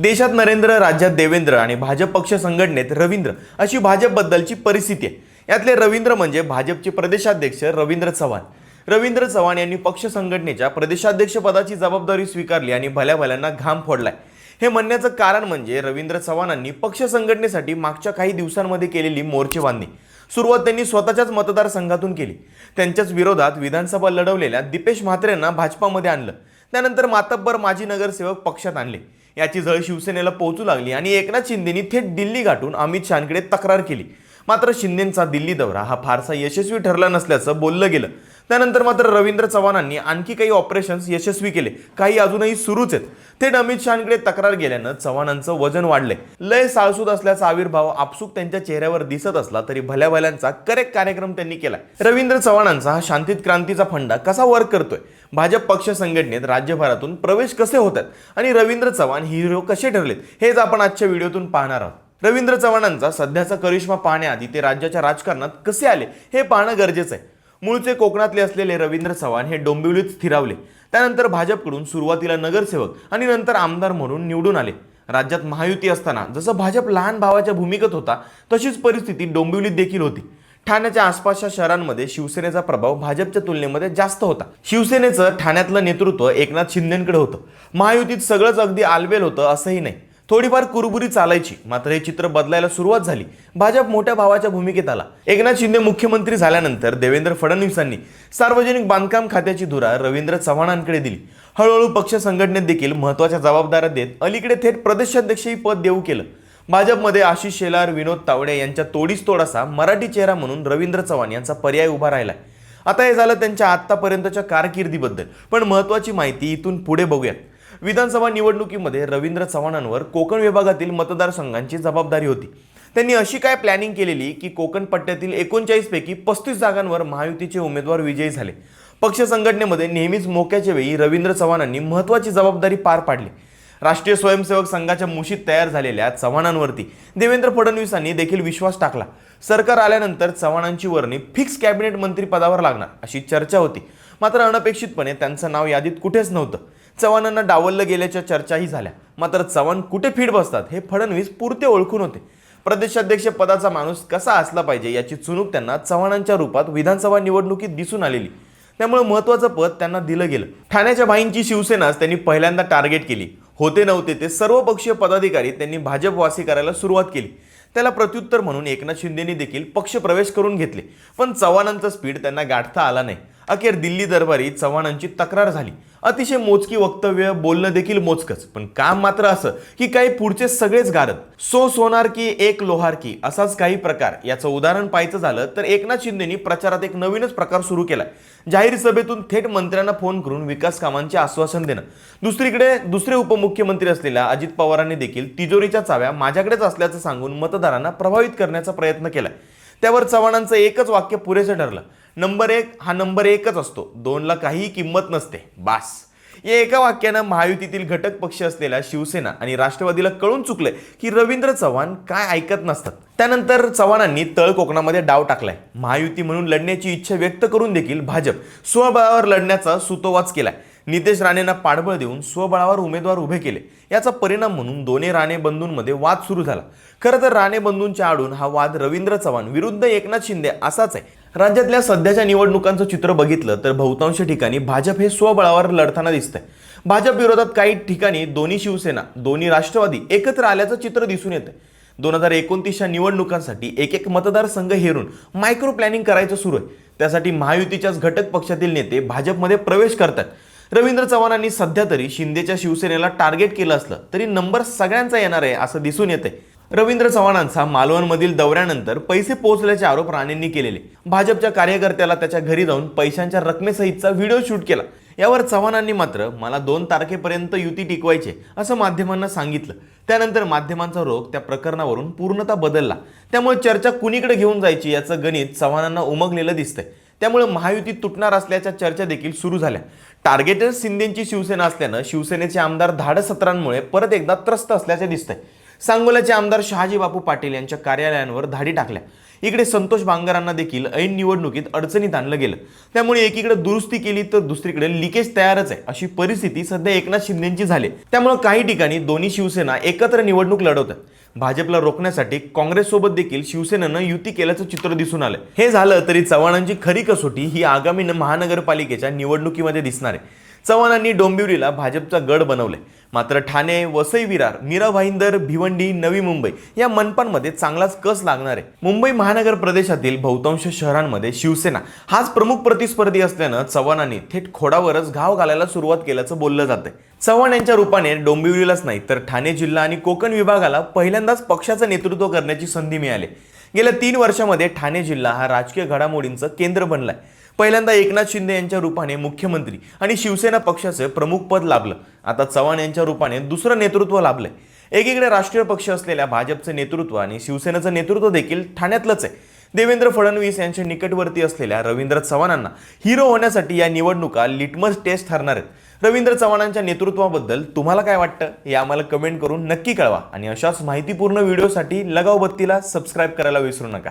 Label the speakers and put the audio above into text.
Speaker 1: देशात नरेंद्र राज्यात देवेंद्र आणि भाजप पक्ष संघटनेत रवींद्र अशी भाजपबद्दलची परिस्थिती आहे. यातले रवींद्र म्हणजे भाजपचे प्रदेशाध्यक्ष रवींद्र चव्हाण. रवींद्र चव्हाण यांनी पक्ष संघटनेच्या प्रदेशाध्यक्षपदाची जबाबदारी स्वीकारली आणि भल्या भल्यांना घाम फोडलाय. हे म्हणण्याचं कारण म्हणजे रवींद्र चव्हाणांनी पक्ष संघटनेसाठी मागच्या काही दिवसांमध्ये केलेली मोर्चे बांधणी. सुरुवात त्यांनी स्वतःच्याच मतदारसंघातून केली. त्यांच्याच विरोधात विधानसभा लढवलेल्या दीपेश म्हात्रेंना भाजपामध्ये आणलं. त्यानंतर मातब्बर माजी नगरसेवक पक्षात आणले. याची झळ शिवसेनेला पोहोचू लागली आणि एकनाथ शिंदेनी थेट दिल्ली गाठून अमित शहाकडे तक्रार केली. मात्र शिंदेंचा दिल्ली दौरा हा फारसा यशस्वी ठरला नसल्याचं बोललं गेलं. त्यानंतर मात्र रवींद्र चव्हाणांनी आणखी काही ऑपरेशन्स यशस्वी केले. काही अजूनही सुरूच आहेत. थेट अमित शहाकडे तक्रार गेल्यानं चव्हाणांचं वजन वाढलंय. लय साळसूद असल्याचा आविर्भाव आपसूक त्यांच्या चेहऱ्यावर दिसत असला तरी भल्या भल्यांचा करेक्ट कार्यक्रम त्यांनी केला रवींद्र चव्हाणांचा हा शांतीत क्रांतीचा फंडा कसा वर्क करतोय? भाजप पक्ष संघटनेत राज्यभरातून प्रवेश कसे होतात? आणि रवींद्र चव्हाण हिरो कसे ठरलेत? हेच आपण आजच्या व्हिडिओतून पाहणार आहोत. रवींद्र चव्हाणांचा सध्याचा करिश्मा पाहण्याआधी ते राज्याच्या राजकारणात कसे आले हे पाहणं गरजेचं आहे. मूळचे कोकणातले असलेले रवींद्र चव्हाण हे डोंबिवलीत स्थिरावले. त्यानंतर भाजपकडून सुरुवातीला नगरसेवक आणि नंतर आमदार म्हणून निवडून आले. राज्यात महायुती असताना जसं भाजप लहान भावाच्या भूमिकेत होता तशीच परिस्थिती डोंबिवलीत देखील होती. ठाण्याच्या आसपासच्या शहरांमध्ये शिवसेनेचा प्रभाव भाजपच्या तुलनेमध्ये जास्त होता. शिवसेनेचं ठाण्यातलं नेतृत्व एकनाथ शिंदेकडे होतं. महायुतीत सगळंच अगदी आलबेल होतं असंही नाही. थोडीफार कुरबुरी चालायची. मात्र हे चित्र बदलायला सुरुवात झाली. भाजप मोठ्या भावाच्या भूमिकेत आला. एकनाथ शिंदे मुख्यमंत्री झाल्यानंतर देवेंद्र फडणवीसांनी सार्वजनिक बांधकाम खात्याची धुरा रवींद्र चव्हाणांकडे दिली. हळूहळू पक्ष संघटनेत देखील महत्त्वाच्या जबाबदाऱ्या देत अलीकडे थेट प्रदेशाध्यक्षही पद देऊ केलं. भाजपमध्ये आशिष शेलार विनोद तावडे यांच्या तोडीस तोड असा मराठी चेहरा म्हणून रवींद्र चव्हाण यांचा पर्याय उभा राहिला आता हे झालं त्यांच्या आत्तापर्यंतच्या कारकिर्दीबद्दल. पण महत्वाची माहिती इथून पुढे बघूयात. विधानसभा निवडणुकीमध्ये रवींद्र चव्हाणांवर कोकण विभागातील मतदारसंघांची जबाबदारी होती. त्यांनी अशी काय प्लॅनिंग केलेली की कोकण पट्ट्यातील एकोणचाळीसपैकी पस्तीस जागांवर महायुतीचे उमेदवार विजयी झाले. पक्ष संघटनेमध्ये नेहमीच मोक्याच्या वेळी रवींद्र चव्हाणांनी महत्वाची जबाबदारी पार पाडली. राष्ट्रीय स्वयंसेवक संघाच्या मुशीत तयार झालेल्या चव्हाणांवरती देवेंद्र फडणवीसांनी देखील विश्वास टाकला. सरकार आल्यानंतर चव्हाणांची वर्णी फिक्स कॅबिनेट मंत्री पदावर लागणार अशी चर्चा होती. मात्र अनपेक्षितपणे त्यांचं नाव यादीत कुठेच नव्हतं. चव्हाणांना डावललं गेल्याच्या चर्चाही झाल्या. मात्र चव्हाण कुठे फीड बसतात हे फडणवीस पुरते ओळखून होते. प्रदेशाध्यक्ष पदाचा माणूस कसा असला पाहिजे याची चुणूक त्यांना चव्हाणांच्या रूपात विधानसभा निवडणुकीत दिसून आलेली. त्यामुळे महत्वाचं पद त्यांना दिलं गेलं. ठाण्याच्या भाईंची शिवसेनाच त्यांनी पहिल्यांदा टार्गेट केली. होते नव्हते ते सर्व पक्षीय पदाधिकारी त्यांनी भाजपवासी करायला सुरुवात केली. त्याला प्रत्युत्तर म्हणून एकनाथ शिंदेनी देखील पक्ष प्रवेश करून घेतले. पण चव्हाणांचं स्पीड त्यांना गाठता आला नाही. अखेर दिल्ली दरबारी चव्हाणांची तक्रार झाली. अतिशय मोजकी वक्तव्य बोलणं देखील मोजकच. पण काम मात्र असं की काही पुढचे सगळेच गारद सो सोनार की एक लोहार की असाच काही प्रकार. याचं उदाहरण पाहायचं झालं तर एकनाथ शिंदेनी प्रचारात एक नवीनच प्रकार सुरू केला जाहीर सभेतून थेट मंत्र्यांना फोन करून विकास कामांचे आश्वासन देणं. दुसरीकडे दुसरे उपमुख्यमंत्री असलेल्या अजित पवारांनी देखील तिजोरीच्या चाव्या माझ्याकडेच असल्याचं सांगून मतदारांना प्रभावित करण्याचा प्रयत्न केला त्यावर चव्हाणांचं एकच वाक्य पुरेसं ठरलं. नंबर एक हा नंबर एकच असतो. दोनला काहीही किंमत नसते. बास. या एका वाक्यानं महायुतीतील घटक पक्ष असलेल्या शिवसेना आणि राष्ट्रवादीला कळून चुकलंय की रवींद्र चव्हाण काय ऐकत नसतात. त्यानंतर चव्हाणांनी तळ कोकणामध्ये डाव टाकलाय. महायुती म्हणून लढण्याची इच्छा व्यक्त करून देखील भाजप स्वबळावर लढण्याचा सुतोवाच केलाय. नितेश राणेंना पाठबळ देऊन स्वबळावर उमेदवार उभे केले. याचा परिणाम म्हणून दोन्ही राणे बंधूंमध्ये वाद सुरू झाला. खरं तर राणे बंधूंच्या आडून हा वाद रवींद्र चव्हाण विरुद्ध एकनाथ शिंदे असाच आहे. राज्यातल्या सध्याच्या निवडणुकांचं चित्र बघितलं तर बहुतांश ठिकाणी भाजप हे स्वबळावर लढताना दिसतंय. भाजप विरोधात काही ठिकाणी दोन्ही शिवसेना दोन्ही राष्ट्रवादी एकत्र आल्याचं चित्र दिसून येतं दोन हजार एकोणतीसच्या निवडणुकांसाठी एक एक मतदारसंघ हेरून मायक्रो प्लॅनिंग करायचं सुरू आहे. त्यासाठी महायुतीच्याच घटक पक्षातील नेते भाजपमध्ये प्रवेश करतात. रवींद्र चव्हाणांनी सध्या तरी शिंदेच्या शिवसेनेला टार्गेट केलं असलं तरी नंबर सगळ्यांचा येणार आहे असं दिसून येतंय. रवींद्र चव्हाणांचा मालवणमधील दौऱ्यानंतर पैसे पोहोचल्याचे आरोप राणेंनी केलेले. भाजपच्या कार्यकर्त्याला त्याच्या घरी जाऊन पैशांच्या रकमेसहितचा व्हिडिओ शूट केला. यावर चव्हाणांनी मात्र मला दोन तारखेपर्यंत युती टिकवायचे असं माध्यमांना सांगितलं. त्यानंतर माध्यमांचा रोग त्या प्रकरणावरून पूर्णतः बदलला. त्यामुळे चर्चा कुणीकडे घेऊन जायची याचं गणित चव्हाणांना उमगलेलं दिसतंय. त्यामुळे महायुती तुटणार असल्याच्या चर्चा देखील सुरू झाल्या. टार्गेटेड शिंदेची शिवसेना असल्यानं शिवसेनेचे आमदार धाडसत्रांमुळे परत एकदा त्रस्त असल्याचे दिसतंय. सांगोल्याचे आमदार शहाजी बापू पाटील यांच्या कार्यालयांवर धाडी टाकल्या. इकडे संतोष बांगरांना देखील ऐन निवडणुकीत अडचणीत आणलं गेलं. त्यामुळे एकीकडे दुरुस्ती केली तर दुसरीकडे लिकेज तयारच आहे अशी परिस्थिती सध्या एकनाथ शिंदेची झाली त्यामुळे काही ठिकाणी दोन्ही शिवसेना एकत्र निवडणूक लढवतात. भाजपला रोखण्यासाठी काँग्रेससोबत देखील शिवसेनेनं युती केल्याचं चित्र दिसून आलं हे झालं तरी चव्हाणांची खरी कसोटी ही आगामी महानगरपालिकेच्या निवडणुकीमध्ये दिसणार आहे. चव्हाणांनी डोंबिवलीला भाजपचा गड बनवले. मात्र ठाणे वसई विरार मीरा भाईंदर भिवंडी नवी मुंबई या मनपांमध्ये चांगलाच कस लागणार आहे? मुंबई महानगर प्रदेशातील बहुतांश शहरांमध्ये शिवसेना हाच प्रमुख प्रतिस्पर्धी असल्यानं चव्हाणांनी थेट खोडावरच घाव घालायला सुरुवात केल्याचं बोललं जातंय. चव्हाण यांच्या रूपाने डोंबिवलीलाच नाही तर ठाणे जिल्हा आणि कोकण विभागाला पहिल्यांदाच पक्षाचं नेतृत्व करण्याची संधी मिळाली. गेल्या तीन वर्षामध्ये ठाणे जिल्हा हा राजकीय घडामोडींचं केंद्र बनलाय. पहिल्यांदा एकनाथ शिंदे यांच्या रूपाने मुख्यमंत्री आणि शिवसेना पक्षाचं प्रमुख पद लाभलं. आता चव्हाण यांच्या रूपाने दुसरं नेतृत्व लाभलंय. एकीकडे राष्ट्रीय पक्ष असलेल्या भाजपचं नेतृत्व आणि शिवसेनेचं नेतृत्व देखील ठाण्यातलंच आहे. देवेंद्र फडणवीस यांच्या निकटवर्ती असलेल्या रवींद्र चव्हाणांना हिरो होण्यासाठी या निवडणुका लिटमस टेस्ट ठरणार आहेत. रवींद्र चव्हाणांच्या नेतृत्वाबद्दल तुम्हाला काय वाटतं? हे आम्हाला कमेंट करून नक्की कळवा. आणि अशाच माहितीपूर्ण व्हिडिओसाठी लगाव बत्तीला सबस्क्राईब करायला विसरू नका.